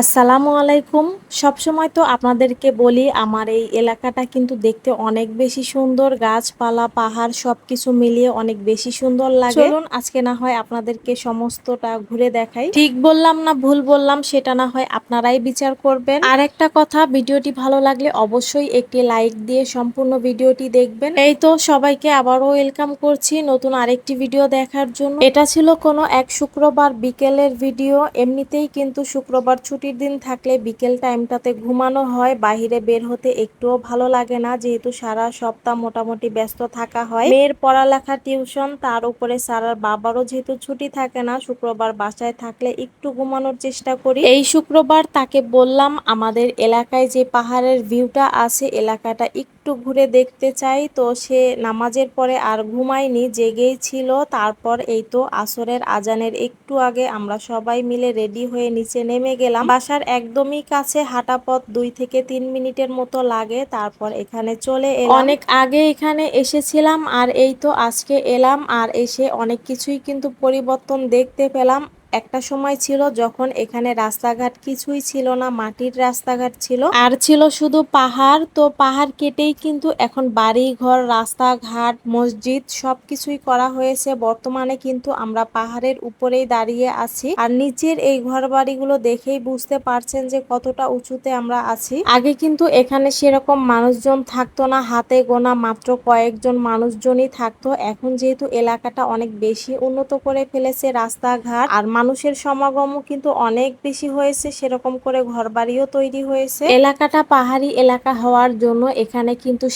আসসালামু আলাইকুম। সবসময় তো আপনাদেরকে বলি, আমার এই এলাকাটা কিন্তু দেখতে অনেক বেশি সুন্দর। গাছপালা, পাহাড়, সবকিছু মিলিয়ে অনেক বেশি সুন্দর লাগে। চলুন, আজকে না হয় আপনাদেরকে সমস্তটা ঘুরে দেখাই। ঠিক বললাম না ভুল বললাম, সেটা না হয় আপনারাই বিচার করবেন। আর একটা কথা, ভিডিওটি ভালো লাগলে অবশ্যই একটি লাইক দিয়ে সম্পূর্ণ ভিডিওটি দেখবেন। এই তো, সবাইকে আবারও ওয়েলকাম করছি নতুন আরেকটি ভিডিও দেখার জন্য। এটা ছিল কোনো এক শুক্রবার বিকেলের ভিডিও, এমনিতেই কিন্তু শুক্রবার ছুটির দিন থাকলে বিকেল টাইমটাতে ঘুমানো হয় বাহিরে বের হতে একটুও ভালো লাগে না, যেহেতু সারা সপ্তাহ মোটামুটি ব্যস্ত থাকা হয়। মেয়ের পড়ালেখা, টিউশন, তার উপরে সারার বাবারও যেহেতু ছুটি থাকে না, শুক্রবার বাসায় থাকলে একটু ঘুমানোর চেষ্টা করি। এই শুক্রবার তাকে বললাম, আমাদের এলাকায় যে পাহাড়ের ভিউটা আছে, এলাকাটা একটু ঘুরে দেখতে চাই। তো সে নামাজের পরে আর ঘুমায়নি, জেগেই ছিল। তারপর এই তো আসরের আজানের একটু আগে আমরা সবাই মিলে রেডি হয়ে নিচে নেমে গেলাম। বাসার একদমই কাছে হাঁটা পথ দুই থেকে তিন মিনিটের মতো লাগে। তারপর এখানে চলে এলাম। অনেক আগে এখানে এসেছিলাম আর এই তো আজকে এলাম। আর এসে অনেক কিছুই কিন্তু পরিবর্তন দেখতে পেলাম। একটা সময় ছিল যখন এখানে রাস্তাঘাট কিছুই ছিল না, মাটির রাস্তাঘাট ছিল। আর ছিল শুধু পাহাড়, তো পাহাড় কেটেই কিন্তু এখন বাড়ি ঘর রাস্তাঘাট, মসজিদ সবকিছুই করা হয়েছে। বর্তমানে কিন্তু আমরা পাহাড়ের উপরেই দাঁড়িয়ে আছি। আর নিচের এই ঘর বাড়িগুলো দেখেই বুঝতে পারছেন যে কতটা উঁচুতে আমরা আছি। আগে কিন্তু এখানে সেরকম মানুষজন থাকতো না, হাতে গোনা মাত্র কয়েকজন মানুষজনই থাকতো। এখন যেহেতু এলাকাটা অনেক বেশি উন্নত করে ফেলেছে রাস্তাঘাট, আর মানুষের সমাগমও কিন্তু অনেক বেশি হয়েছে, সেরকম করে ঘরবাড়িও তৈরি হয়েছে। এলাকাটা পাহাড়ি এলাকা হওয়ার জন্য এখানে কিন্তু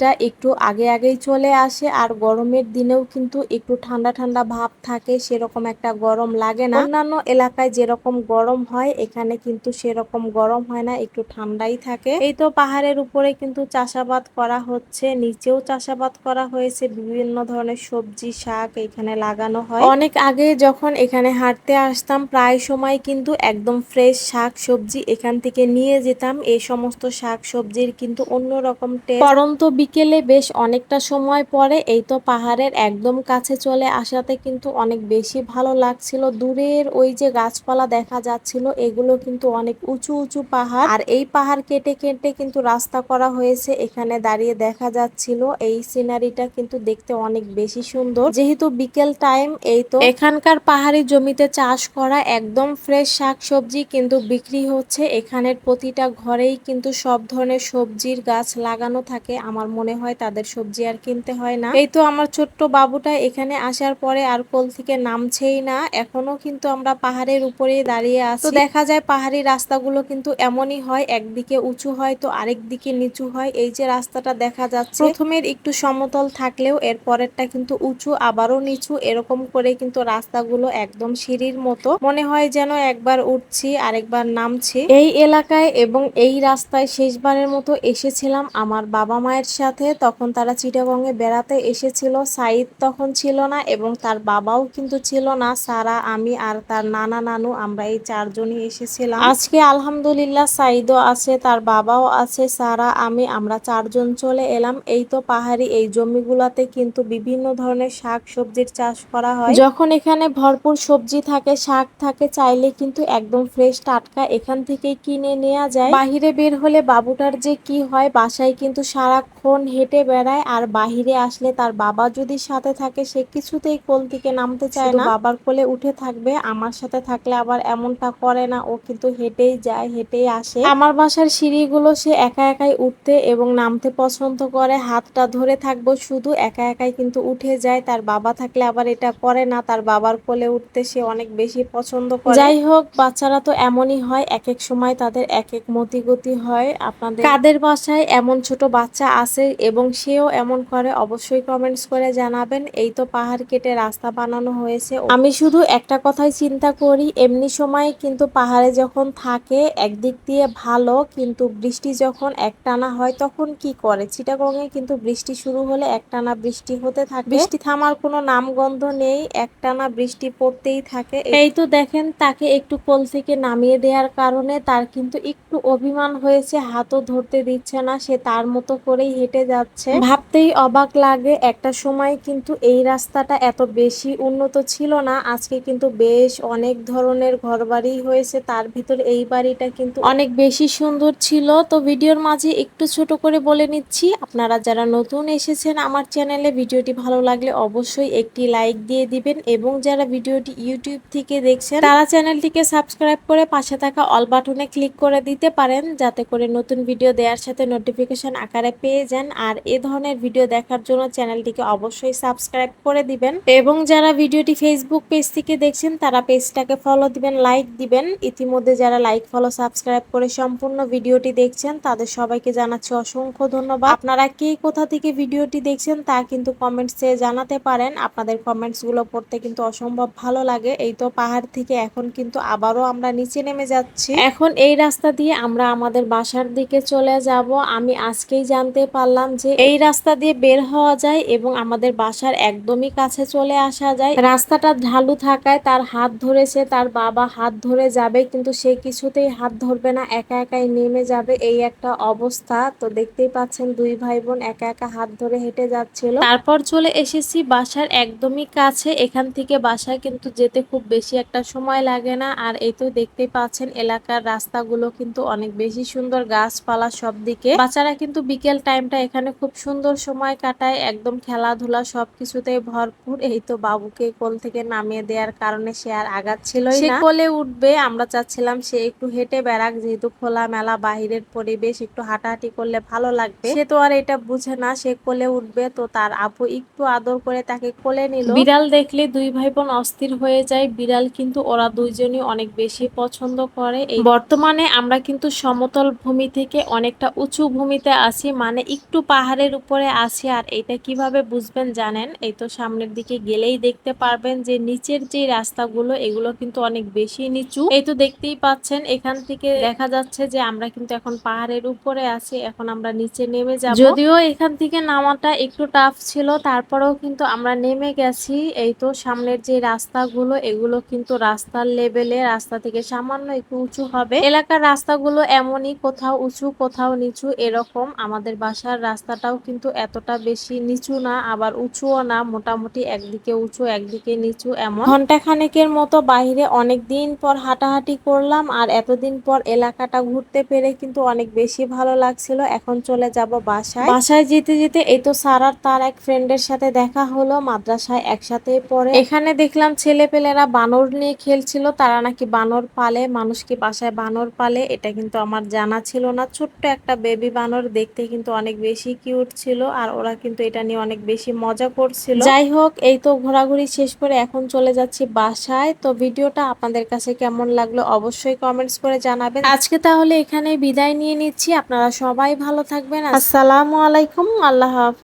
শীতটা একটু আগে আগেই চলে আসে আর গরমের দিনেও কিন্তু একটু ঠান্ডা ঠান্ডা ভাব থাকে, সেরকম একটা গরম লাগে না। অন্যান্য এলাকায় যেরকম গরম হয়, এখানে কিন্তু সেরকম গরম হয় না, একটু ঠান্ডাই থাকে। এই তো পাহাড়ের উপরে কিন্তু চাষাবাদ করা হচ্ছে, নিচেও চাষাবাদ করা হয়েছে, বিভিন্ন ধরনের সবজি, শাক এখানে লাগানো হয়। অনেক আগে যখন এখানে হাঁটতে আসতাম, প্রায় সময় কিন্তু একদম ফ্রেশ শাক সবজি এখান থেকে নিয়ে যেতাম। এই সমস্ত শাক সবজির কিন্তু অন্যরকম টেস্ট। পরন্ত বিকেলে বেশ অনেকটা সময় পরে এই তো পাহাড়ের একদম কাছে চলে আসাতে কিন্তু অনেক বেশি ভালো লাগছিল। দূরের ওই যে গাছপালা দেখা যাচ্ছিল, এগুলো কিন্তু অনেক উঁচু উঁচু পাহাড়। আর এই পাহাড় কেটে কেটে কিন্তু রাস্তা করা হয়েছে, এখানে দাঁড়িয়ে দেখা যাচ্ছিল। এই সিনারিটা কিন্তু দেখতে অনেক বেশি সুন্দর। যেহেতু বিকেল টাইম, এই তো এখানকার পাহাড়ি জমিতে চাষ করা একদম ফ্রেশ শাক সবজি কিন্তু বিক্রি হচ্ছে। এখানের প্রতিটা ঘরেই কিন্তু সব ধরনের সবজির গাছ লাগানো থাকে। আমার মনে হয় তাদের সবজি আর কিনতে হয় না। এই তো আমার ছোট্ট বাবুটা এখানে আসার পরে আর কোল থেকে নামছেই না। এখনও কিন্তু আমরা পাহাড়ের উপরে দাঁড়িয়ে আছি। তো দেখা যায় পাহাড়ি রাস্তাগুলো কিন্তু এমনই হয়, একদিকে উঁচু হয় তো আরেক দিকে নিচু হয়। এই যে রাস্তাটা দেখা যাচ্ছে। প্রথমের একটু সমতল থাকলেও এর পরেরটা কিন্তু উঁচু, আবারও নিচু। এরকম করে কিন্তু রাস্তাগুলো একদম সিঁড়ির মতো। মনে হয় যেন একবার উঠছি, আরেকবার নামছি। এই এলাকায় এবং এই রাস্তায় শেষবারের মতো এসেছিলাম আমার বাবা মায়ের সাথে তখন তারা চিটাগংয়ে বেড়াতে এসেছিল। সাইদ তখন ছিল না এবং তার বাবাও কিন্তু ছিল না। সারা, আমি আর তার নানা নানু আমরা এই চারজনই এসেছিলাম। আজকে আলহামদুলিল্লাহ সাইদও আছে, তার বাবাও আছে, সারা, আমি, আমরা চারজন চলে এলাম। এই তো পাহাড়ি, এই জমিগুলাতে কিন্তু বিভিন্ন ধরনের শাক সবজির চাষ করা হয়। যখন এখানে ভরপুর সবজি থাকে, শাক থাকে, চাইলে কিন্তু একদম ফ্রেশ টাটকা এখান থেকে কিনে নেওয়া যায়। বাহিরে বের হলে বাবুটার যে কি হয়, বাসায় কিন্তু সারাক্ষণ হেঁটে বেড়ায় আর বাহিরে আসলে তার বাবা যদি সাথে থাকে সে কিছুতেই কোল থেকে নামতে চায় না। বাবার কোলে উঠে থাকবে আমার সাথে থাকলে আবার এমনটা করে না। ও কিন্তু হেঁটেই যায় হেঁটেই আসে। আমার বাসার সিঁড়িগুলো সে একা একাই উঠতে এবং নামতে পছন্দ করে। হাতটা ধরে থাকব শুধু একা একাই কিন্তু উঠে যায়। তার বাবা থাকলে আবার এটা করে না। তার বাবার কোলে উঠতে সে অনেক বেশি পছন্দ করে। যাই হোক বাচ্চারা তো এমনই হয়। এক এক সময় তাদের এক এক মতিগতি হয়। আপনাদের কাদের বাসায় এমন ছোট বাচ্চা আছে এবং সেও এমন করে, অবশ্যই কমেন্টস করে জানাবেন। এই তো পাহাড় কেটে রাস্তা বানানো হয়েছে। আমি শুধু একটা কথাই চিন্তা করি, এমনি সময় কিন্তু পাহাড়ে যখন থাকে, একদিক দিয়ে ভালো, কিন্তু বৃষ্টি যখন একটানা হয়, তখন কি করে? চিটাগংয়ে কিন্তু বৃষ্টি শুরু হলে একটানা বৃষ্টি হতে থাকে। বৃষ্টি থামার কোনো নামগন্ধ নেই, একটানা বৃষ্টি পড়তেই থাকে। এই তো দেখেন, তাকে একটু কোল থেকে নামিয়ে দেওয়ার কারণে তার কিন্তু একটু অভিমান হয়েছে, হাতও ধরতে দিচ্ছে না, সে তার মতো করেই হেঁটে যাচ্ছে। ভাবতেই অবাক লাগে, একটা সময় কিন্তু এই রাস্তাটা এত বেশি উন্নত ছিল না, আজকে কিন্তু বেশ অনেক ধরনের ঘরবাড়ি হয়েছে, তার ভিতর এই বাড়িটা কিন্তু অনেক বেশি সুন্দর ছিল। তো ভিডিওর মাঝে একটু ছোট করে বলে নিচ্ছি, আপনারা যারা নতুন এসেছেন আমার চ্যানেলে, ভিডিওটি ভালো লাগলে অবশ্যই একটি লাইক দিয়ে দিবেন এবং যারা ভিডিওটি ইউটিউব থেকে দেখছেন, তারা চ্যানেলটিকে সাবস্ক্রাইব করে পাশে থাকা অল বাটনে ক্লিক করে দিতে পারেন, যাতে করে নতুন ভিডিও দেওয়ার সাথে নোটিফিকেশন আকারে পেয়ে যান। আর এ ধরনের ভিডিও দেখার জন্য চ্যানেলটিকে অবশ্যই সাবস্ক্রাইব করে দিবেন। এবং যারা ভিডিওটি ফেসবুক পেজ থেকে দেখছেন, তারা পেজটাকে ফলো দিবেন লাইক দিবেন। ইতিমধ্যে যারা লাইক ফলো সাবস্ক্রাইব করে সম্পূর্ণ ভিডিওটি দেখছেন, তাদের সবাইকে জানাচ্ছি অসংখ্য ধন্যবাদ। আপনারা কে কোথা থেকে ভিডিওটি দেখছেন, তা কিন্তু কমেন্টসে জানাতে পারেন। আপনাদের কমেন্টসগুলো পড়তে কিন্তু অসম্ভব ভালো লাগে। এই তো পাহাড় থেকে এখন কিন্তু আবারও আমরা নিচে নেমে যাচ্ছি। এখন এই রাস্তা দিয়ে আমরা আমাদের বাসার দিকে চলে যাব। আমি আজকেই জানতে পারলাম যে এই রাস্তা দিয়ে বের হওয়া যায় এবং আমাদের বাসার একদমই কাছে চলে আসা যায়। রাস্তাটা ঢালু থাকায় তার হাত ধরেছে, তার বাবা হাত ধরে যাবে, কিন্তু সে কিছুতেই হাত ধরবে না, একা একাই নেমে যাবে এই একটা অবস্থা। তো দেখতেই পাচ্ছেন দুই ভাই বোন একা একা হাত ধরে হেঁটে যাচ্ছিল। তারপর চলে এসেছি বাসার একদমই কাছে। এখান থেকে বাসায় কিন্তু যেতে খুব বেশি একটা সময় লাগে না। আর এই তো দেখতেই পাচ্ছেন এলাকার রাস্তাগুলো কিন্তু অনেক বেশি সুন্দর, গাছপালা সব দিকে বাচ্চারা কিন্তু বিকেল টাইমটা এখানে খুব সুন্দর সময় কাটায়। একদম খেলাধুলা সবকিছুতেই ভরপুর। এই তো বাবুকে কোল থেকে নামিয়ে দেওয়ার কারণে সে আর আগাচ্ছিলই সে কোলে উঠবে আমরা চাচ্ছিলাম সে একটু হেঁটে বেড়াক যেহেতু খোলা মেলা বাহিরের পরিবেশ একটু হাঁটাহাঁটি করলে ভালো লাগবে। সে তো আর এটা বুঝে না সে কোলে উঠবে তো তার আপু একটু আদর করে তাকে কোলে নিল। বিড়াল দেখলে দুই ভাই বোন অস্থির হয়ে যায়। বিড়াল কিন্তু ওরা দুইজনই অনেক বেশি পছন্দ করে। বর্তমানে আমরা কিন্তু সমতল ভূমি থেকে অনেকটা উঁচু ভূমিতে আছি মানে একটু পাহাড়ের উপরে আছি, আর এটা কীভাবে বুঝবেন জানেন? এই তো সামনের দিকে গেলেই দেখতে পারবেন যে নিচের যে রাস্তাগুলো, এগুলো কিন্তু অনেক বেশি নিচু। এই তো দেখতেই পাচ্ছেন, এখান থেকে দেখা যাচ্ছে যে আমরা কিন্তু এখন পাহাড়ের উপরে আছি, এখন আমরা নিচে নেমে যাব। যদিও এখান থেকে নামাটা একটু টাফ ছিল, তারপরেও কিন্তু আমরা নেমে গেছি। এই তো সামনের যে রাস্তাগুলো, এগুলো কিন্তু রাস্তার লেভেলে রাস্তা থেকে সামান্য একটু উঁচু হবে। এলাকার রাস্তাগুলো এমনই, কোথাও উঁচু, কোথাও নিচু, এরকম আমাদের বাসার রাস্তাটাও কিন্তু এতটা বেশি নিচু না, আবার উঁচুও না, মোটামুটি একদিকে উঁচু, একদিকে নিচু এমন। ঘণ্টা খানেকের মতো বাইরে অনেক দিন পর হাঁটাহাঁটি করলাম, আর এতদিন পর এলাকাটা ঘুরতে পেরে কিন্তু অনেক বেশি ভালো লাগছিল। এখন চলে যাব বাসায়। বাসায় যেতে যেতে এই তো সারার তার এক ফ্রেন্ডের সাথে দেখা হলো, মাদ্রাসায় একসাথে পড়ে। এখানে দেখলাম ছেলে পেলেরা বানর নিয়ে খেলছিল, তারা নাকি বানর পালে, মানুষ কি বাসায় বানর পালে, এটা কিন্তু আমার জানা ছিল না। ছোট্ট একটা বেবি বানর দেখতে কিন্তু অনেক বেশি কিউট ছিল আর ওরা কিন্তু এটা নিয়ে অনেক বেশি মজা করছিল। যাই হোক এই তো ঘোরাঘুরি শেষ করে এখন চলে যাচ্ছি বাসায়। তো ভিডিওটা আপনাদের কাছে কেমন লাগল অবশ্যই কমেন্টস করে জানাবেন। আজকে তাহলে এখানে বিদায় নিয়ে নিচ্ছি। আপনারা সবাই ভালো থাকবেন। আসসালামু আলাইকুম আল্লাহ হাফিজ।